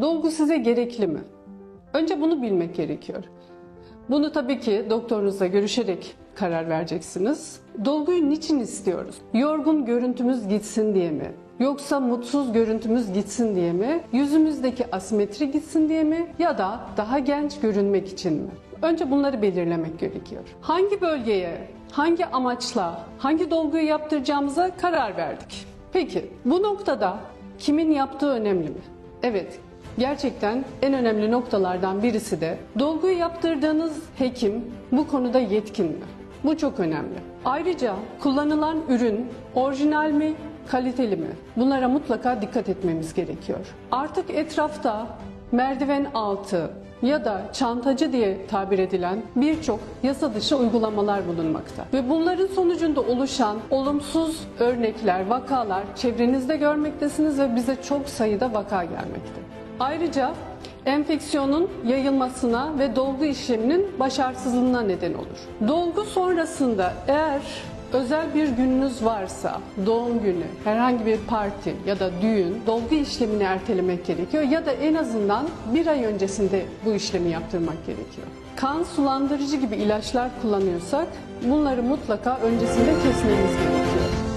Dolgu size gerekli mi? Önce bunu bilmek gerekiyor. Bunu tabii ki doktorunuzla görüşerek karar vereceksiniz. Dolguyu niçin istiyoruz? Yorgun görüntümüz gitsin diye mi? Yoksa mutsuz görüntümüz gitsin diye mi? Yüzümüzdeki asimetri gitsin diye mi? Ya da daha genç görünmek için mi? Önce bunları belirlemek gerekiyor. Hangi bölgeye, hangi amaçla, hangi dolguyu yaptıracağımıza karar verdik. Peki bu noktada kimin yaptığı önemli mi? Evet, Gerçekten en önemli noktalardan birisi de dolguyu yaptırdığınız hekim bu konuda yetkin mi? Bu çok önemli. Ayrıca kullanılan ürün orijinal mi, kaliteli mi? Bunlara mutlaka dikkat etmemiz gerekiyor. Artık etrafta merdiven altı ya da çantacı diye tabir edilen birçok yasa dışı uygulamalar bulunmakta. Ve bunların sonucunda oluşan olumsuz örnekler, vakalar çevrenizde görmektesiniz ve bize çok sayıda vaka gelmekte. Ayrıca enfeksiyonun yayılmasına ve dolgu işleminin başarısızlığına neden olur. Dolgu sonrasında eğer özel bir gününüz varsa, doğum günü, herhangi bir parti ya da düğün, dolgu işlemini ertelemek gerekiyor ya da en azından bir ay öncesinde bu işlemi yaptırmak gerekiyor. Kan sulandırıcı gibi ilaçlar kullanıyorsak bunları mutlaka öncesinde kesmemiz gerekiyor.